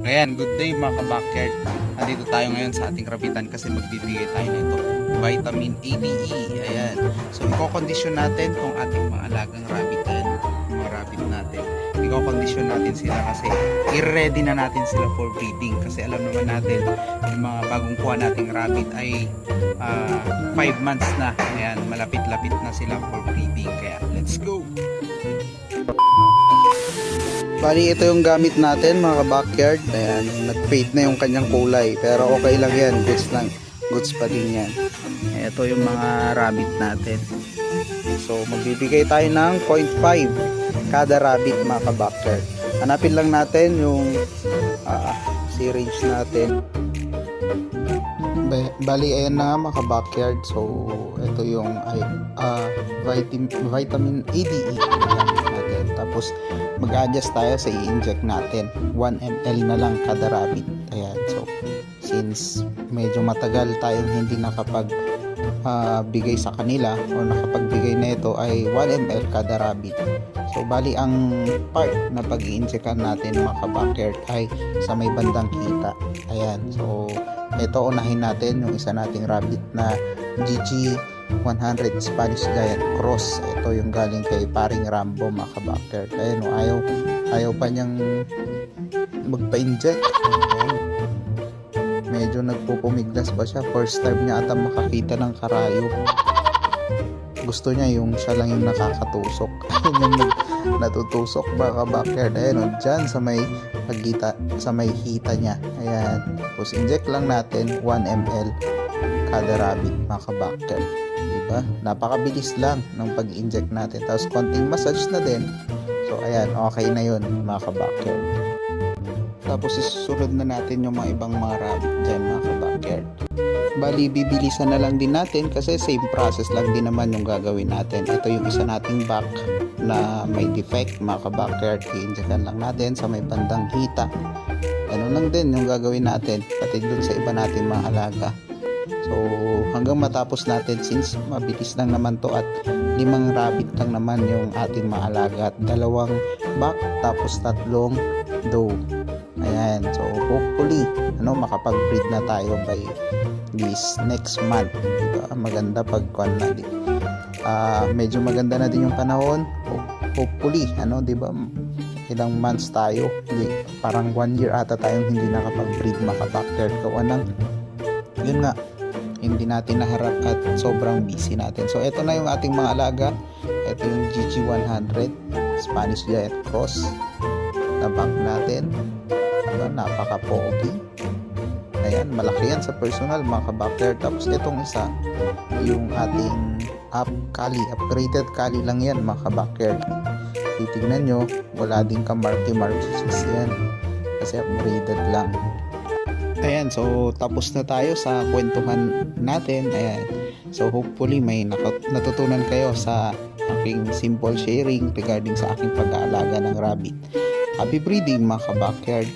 Ayan, good day mga ka-backyard. Nandito tayo ngayon sa ating rabitan kasi magbibigay tayo nito vitamin ADE. Ayan. So, i-condition natin tong ating mga alagang rabitan, mga rabbit natin. I-condition natin sila kasi i-ready na natin sila for breeding kasi alam naman natin yung mga bagong kuha nating rabbit ay 5 months na. Ayan, malapit-lapit na sila for breeding. Kaya, let's go! Bali, ito yung gamit natin mga backyard. Ayan, nag-fade na yung kanyang kulay. Pero okay lang yan. Goods lang. Goods pa din yan. Ito yung mga rabbit natin. So, magbibigay tayo ng 0.5 kada rabbit mga ka-backyard. Hanapin lang natin yung ah, syringe natin. Ba- Bali, ayan na nga mga ka-backyard. So, ito yung ah, vitamin, vitamin ADE. Tapos, mag-adjust tayo sa i-inject natin. 1 ml na lang kada rabbit. Ayan so since medyo matagal tayong hindi nakapag ah, bigay sa kanila o nakapagbigay na ito ay 1 ml kada rabbit. So bali ang part na pag i-injectan natin mga kabakert ay sa may bandang kita. Ayan so ito unahin natin yung isa nating rabbit na GG 100 Spanish Giant Cross. Ito yung galing kay paring Rambo mga kabakter. Ayan o, ayaw, ayaw pa niyang magpa-inject. Medyo nagpupumiglas pa siya. First time niya ata makakita ng karayo. Gusto niya yung siya lang yung nakakatusok. Yung natutusok mga kabakter. Ayan o, dyan sa may pagkita, sa may hita niya. Ayan. Tapos inject lang natin 1 ml kada rabbit mga kabakter diba? Napakabilis lang ng pag-inject natin. Tapos konting massage na din. So ayan, okay na yun mga kabackyard. Tapos isusunod na natin yung mga ibang mga rabbit dyan mga kabackyard. Bali, bibilisan na lang din natin kasi same process lang din naman yung gagawin natin. Ito yung isa nating back na may defect mga kabackyard. I-injectan lang natin sa may bandang hita. Ganun lang din yung gagawin natin. Pati dun sa iba nating mga alaga. So hanggang matapos natin since mabilis lang naman to at limang rabbit lang naman yung ating maalaga at dalawang back tapos tatlong doe. Ayan. So hopefully ano makapag-breed na tayo by this next month. Diba? Maganda pag kwan na din. Ah, medyo maganda na din yung panahon. Ho- Hopefully, ano, 'di ba? Ilang months tayo. Hindi, parang one year ata tayong hindi nakapag-breed makabackyard kawan ng yun nga hindi natin naharap at sobrang busy natin. So, ito na yung ating mga alaga. Ito yung GG100 Spanish Giant Cross na bank natin. Diba? Napaka-pogi. Ayan, malaki yan sa personal mga kabackyard. Tapos itong isa, yung ating up kali, upgraded kali lang yan mga kabackyard. Titignan nyo, wala din ka marky marks yan. Kasi upgraded lang. Ayan, so tapos na tayo sa kwentuhan natin. Ayan. So hopefully may natutunan kayo sa aking simple sharing regarding sa aking pag-aalaga ng rabbit. Happy breeding mga ka-backyard.